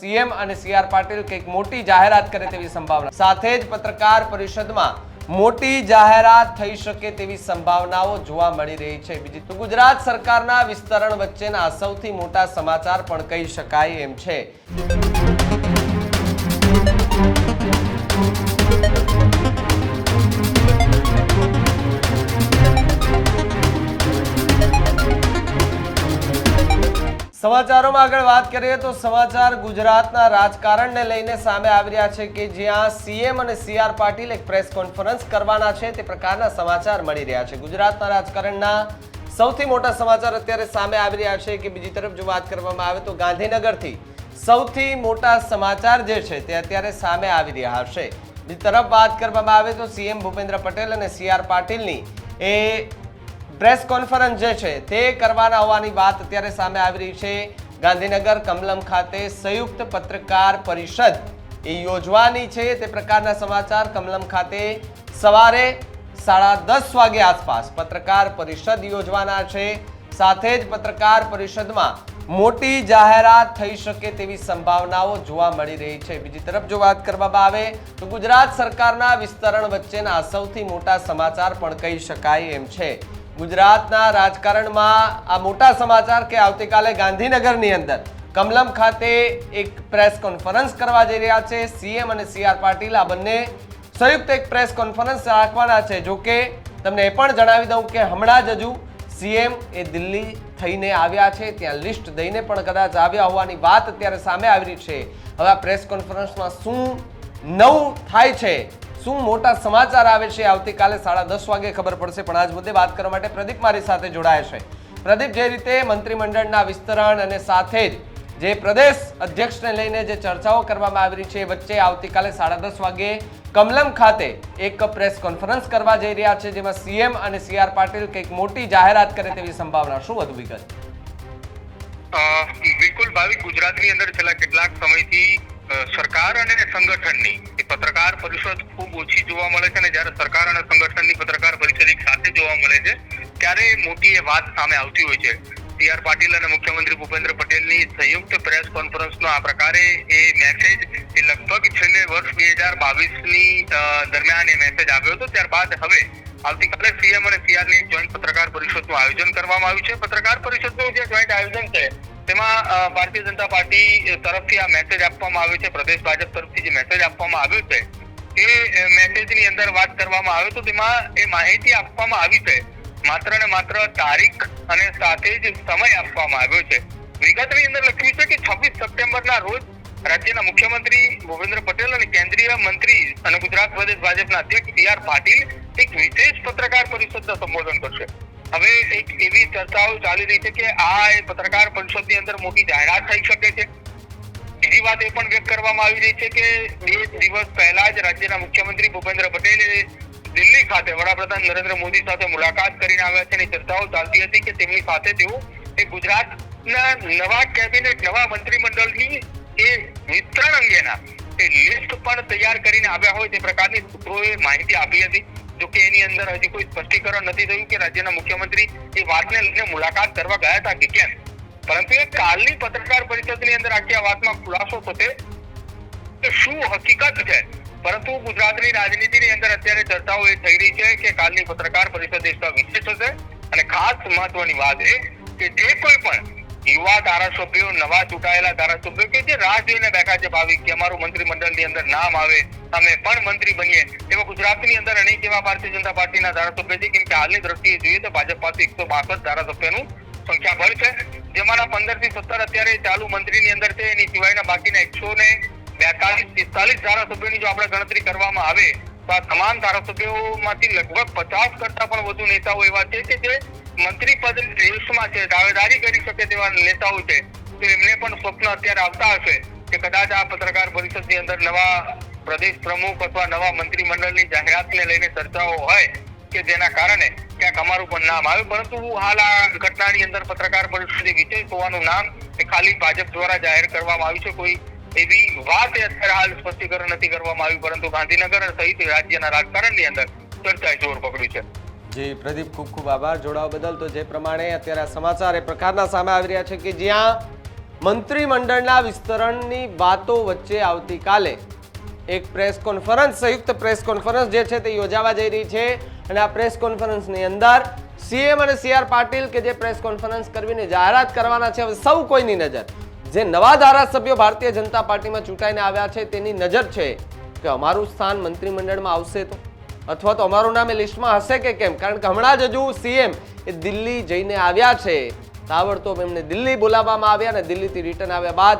CM અને CR Patil કંઈક મોટી જાહેરાત કરે તેવી સંભાવના. સાથે જ પત્રકાર પરિષદમાં મોટી જાહેરાત થઈ શકે તેવી સંભાવનાઓ જોવા મળી રહી છે. બીજી તો ગુજરાત સરકારના વિસ્તરણ વચ્ચેના સૌથી મોટા સમાચાર પણ કહી શકાય એમ છે. સમાચારોમાં આગળ વાત કરીએ તો સમાચાર ગુજરાતના રાજકારણને લઈને સામે આવી રહ્યા છે કે જ્યાં સીએમ અને સીઆર પાટીલ એક પ્રેસ કોન્ફરન્સ કરવાના છે તે પ્રકારના સમાચાર મળી રહ્યા છે. ગુજરાતના રાજકારણના સૌથી મોટા સમાચાર અત્યારે સામે આવી રહ્યા છે કે બીજી તરફ જો વાત કરવામાં આવે તો ગાંધીનગરથી સૌથી મોટા સમાચાર જે છે તે અત્યારે સામે આવી રહ્યા હશે. બીજી તરફ વાત કરવામાં આવે તો સીએમ ભૂપેન્દ્ર પટેલ અને સીઆર પાટીલની એ પ્રેસ કોન્ફરન્સ જે છે તે કરવાના હોવાની વાત અત્યારે સામે આવી રહી છે. ગાંધીનગર કમલમ ખાતે સંયુક્ત પત્રકાર પરિષદ એ યોજવાની છે. તે પ્રકારના સમાચાર કમલમ ખાતે સવારે સાડા દસ વાગે આસપાસ પત્રકાર પરિષદ યોજવાના છે. સાથે જ પત્રકાર પરિષદમાં મોટી જાહેરાત થઈ શકે તેવી સંભાવનાઓ જોવા મળી રહી છે. બીજી તરફ જો વાત કરવામાં આવે તો ગુજરાત સરકારના વિસ્તરણ વચ્ચેના સૌથી મોટા સમાચાર પણ કહી શકાય એમ છે. ગુજરાતના રાજકારણમાં આ મોટા સમાચાર કે આવતીકાલે ગાંધીનગરની અંદર કમલમ ખાતે એક પ્રેસ કોન્ફરન્સ કરવા જઈ રહ્યા છે. સીએમ અને સીઆર પાટીલ આ બંને સંયુક્ત એક પ્રેસ કોન્ફરન્સ રાખવાના છે. જો કે તમને એ પણ જણાવી દઉં કે હમણાં જ હજુ સીએમ એ દિલ્હી થઈને આવ્યા છે. ત્યાં લિસ્ટ દઈને પણ કદાચ આવ્યા હોવાની વાત અત્યારે સામે આવી રહી છે. હવે આ પ્રેસ કોન્ફરન્સમાં શું નવું થાય છે શું મોટા સમાચાર આવે છે? આવતીકાલે સાડા દસ વાગે ખબર પડશે, પણ આજ મુદ્દે વાત કરવા માટે પ્રદીપ મારી સાથે જોડાયા છે. પ્રદીપ, જે રીતે મંત્રીમંડળના વિસ્તરણ અને સાથે જ જે પ્રદેશ અધ્યક્ષને લઈને જે ચર્ચાઓ કરવામાં આવી રહી છે વચ્ચે આવતીકાલે સાડા દસ વાગે કમલમ ખાતે એક પ્રેસ કોન્ફરન્સ કરવા જઈ રહ્યા છે, જેમાં સીએમ અને સીઆર પાટીલ કંઈક મોટી જાહેરાત કરે તેવી સંભાવના. શું વધુ વિગત? બિલકુલ ભાવિક, ગુજરાતની અંદર છેલ્લા કેટલાક સમયથી સરકાર અને સંગઠનની પત્રકાર પરિષદ ખૂબ ઓછી જોવા મળે છે અને જ્યારે સરકાર અને સંગઠનની પત્રકાર પરિષદ એક સાથે જોવા મળે છે, ત્યારે મોટી એ વાત સામે આવતી હોય છે. સી આર પાટીલ અને મુખ્યમંત્રી ભૂપેન્દ્ર પટેલની સંયુક્ત પ્રેસ કોન્ફરન્સનો આ પ્રકારે એ મેસેજ એ લગભગ છેલ્લે વર્ષ બે હજાર બાવીસની દરમિયાન એ મેસેજ આવ્યો હતો. ત્યારબાદ હવે આવતીકાલે સીએમ અને સીઆરની જોઈન્ટ પત્રકાર પરિષદનું આયોજન કરવામાં આવ્યું છે. પત્રકાર પરિષદનું જે જોઈન્ટ આયોજન છે તેમાં ભારતીય જનતા પાર્ટી તરફથી આ મેસેજ આપવામાં આવ્યો છે, પ્રદેશ ભાજપ તરફથી જે મેસેજ આપવામાં આવ્યો છે, એ મેસેજની અંદર વાત કરવામાં આવે તો તેમાં એ માહિતી આપવામાં આવી છે. માત્ર ને માત્ર તારીખ અને સાથે જ સમય આપવામાં આવ્યો છે. વિગતની અંદર લખ્યું છે કે છવ્વીસ સપ્ટેમ્બરના રોજ રાજ્યના મુખ્યમંત્રી ભૂપેન્દ્ર પટેલ અને કેન્દ્રીય મંત્રી અને ગુજરાત પ્રદેશ ભાજપના અધ્યક્ષ સી આર પાટીલ એક વિશેષ પત્રકાર પરિષદનું સંબોધન કરશે. હવે એક એવી ચર્ચાઓ ચાલી રહી છે કે આ પત્રકાર પરિષદની અંદર મોટી જાહેરાત થઈ શકે છે. બીજી વાત એ પણ વ્યક્ત કરવામાં આવી રહી છે કે બે દિવસ પહેલા જ રાજ્યના મુખ્યમંત્રી ભૂપેન્દ્ર પટેલે દિલ્હી ખાતે વડાપ્રધાન નરેન્દ્ર મોદી સાથે મુલાકાત કરીને આવ્યા છે અને ચર્ચાઓ ચાલતી હતી કે તેમની સાથે તેઓ એ ગુજરાતના નવા કેબિનેટ, નવા મંત્રીમંડળની એ વિસ્તરણ અંગેના એ લિસ્ટ પણ તૈયાર કરીને આવ્યા હોય તે પ્રકારની સૂત્રોએ માહિતી આપી હતી. જો કે એની અંદર હજી કોઈ સ્પષ્ટીકરણ નથી થયું કે રાજ્યના મુખ્યમંત્રી એ વાતને લઈને મુલાકાત કરવા ગયા હતા કે કેમ? પરંતુ એ કાલની પત્રકાર પરિષદની અંદર આખી આ વાતમાં ખુલાસો થશે શું હકીકત છે? પરંતુ ગુજરાતની રાજનીતિની અંદર અત્યારે ચર્ચાઓ એ થઈ રહી છે કે કાલની પત્રકાર પરિષદ વિશેષ હશે. અને ખાસ મહત્વની વાત એ કે જે કોઈ પણ યુવા ધારાસભ્યો, નવા ચૂંટાયેલા ધારાસભ્યો કે જે રાહ જોઈને બેઠા છે ભાવિક, કે અમારું મંત્રીમંડળની અંદર નામ આવે, અમે પણ મંત્રી બનીએ. એવા ગુજરાતની અંદર અનેક એવા ભારતીય જનતા પાર્ટીના ધારાસભ્ય છે, કેમ કે હાલની દ્રષ્ટિએ જોઈએ તો ભાજપ પાસે એકસો બાસઠ ધારાસભ્યનું સંખ્યાબળ છે. જેમાંના પંદરથી સત્તર અત્યારે ચાલુ મંત્રીની અંદર છે, એની સિવાયના બાકીના એકસો ને બેતાલીસ, પિસ્તાલીસ ધારાસભ્યોની જો આપણે ગણતરી કરવામાં આવે તમામ ધારાસભ્યોમાંથી લગભગ પચાસ કરતા પણ વધુ નેતાઓ એવા છે કે જે મંત્રી પદ રેસમાં છે, દાવેદારી કરી શકે તેવા નેતાઓ છે. તો એમને પણ સ્વપ્ન અત્યારે આવતા હશે કે કદાચ આ પત્રકાર પરિષદની અંદર નવા પ્રદેશ પ્રમુખ અથવા નવા મંત્રીમંડળની જાહેરાતને લઈને ચર્ચાઓ હોય કે જેના કારણે ક્યાંક અમારું પણ નામ આવ્યું પરંતુ હાલ આ ઘટનાની અંદર પત્રકાર પરિષદ વિશેષ હોવાનું નામ એ ખાલી ભાજપ દ્વારા જાહેર કરવામાં આવ્યું છે. કોઈ એવી વાત અત્યારે હાલ સ્પષ્ટીકરણ નથી કરવામાં આવ્યું, પરંતુ ગાંધીનગર સહિત રાજ્યના રાજકારણની અંદર ચર્ચાએ જોર પકડ્યું છે. જી, પ્રદીપ, ખૂબ ખૂબ આભાર. જોડાવા બદલ તો જે પ્રમાણે અત્યારે સમાચાર એ પ્રકારના સામે આવી રહ્યા છે કે જ્યાં મંત્રીમંડળના વિસ્તરણની વાતો વચ્ચે આવતીકાલે એક પ્રેસ કોન્ફરન્સ, સંયુક્ત પ્રેસ કોન્ફરન્સ જે છે તે યોજાવા જઈ રહી છે. અને આ પ્રેસ કોન્ફરન્સની અંદર સીએમ અને સીઆર પાટીલ કે જે પ્રેસ કોન્ફરન્સ કરવીને જાહેરાત કરવાના છે, હવે સૌ કોઈની નજર જે નવા ધારાસભ્યો ભારતીય જનતા પાર્ટીમાં ચૂંટાઈને આવ્યા છે, તેની નજર છે કે અમારું સ્થાન મંત્રીમંડળમાં આવશે તો? અથવા તો અમારું નામ એ લિસ્ટમાં હશે કે કેમ? કારણ કે હમણાં જ હજુ સીએમ એ દિલ્હી જઈને આવ્યા છે. તાવડતોબ એમને દિલ્હી બોલાવવામાં આવ્યા અને દિલ્હીથી રિટર્ન આવ્યા બાદ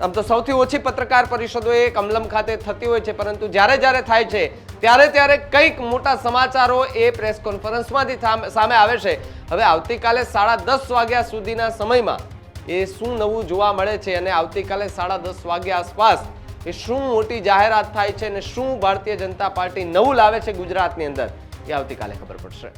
આમ તો સૌથી ઓછી પત્રકાર પરિષદો એ કમલમ ખાતે થતી હોય છે, પરંતુ જ્યારે જ્યારે થાય છે, ત્યારે ત્યારે કંઈક મોટા સમાચારો એ પ્રેસ કોન્ફરન્સમાંથી સામે આવે છે. હવે આવતીકાલે સાડા દસ વાગ્યા સુધીના સમયમાં એ શું નવું જોવા મળે છે અને આવતીકાલે સાડા દસ વાગ્યા આસપાસ એ શું મોટી જાહેરાત થાય છે અને શું ભારતીય જનતા પાર્ટી નવું લાવે છે ગુજરાતની અંદર એ આવતીકાલે ખબર પડશે.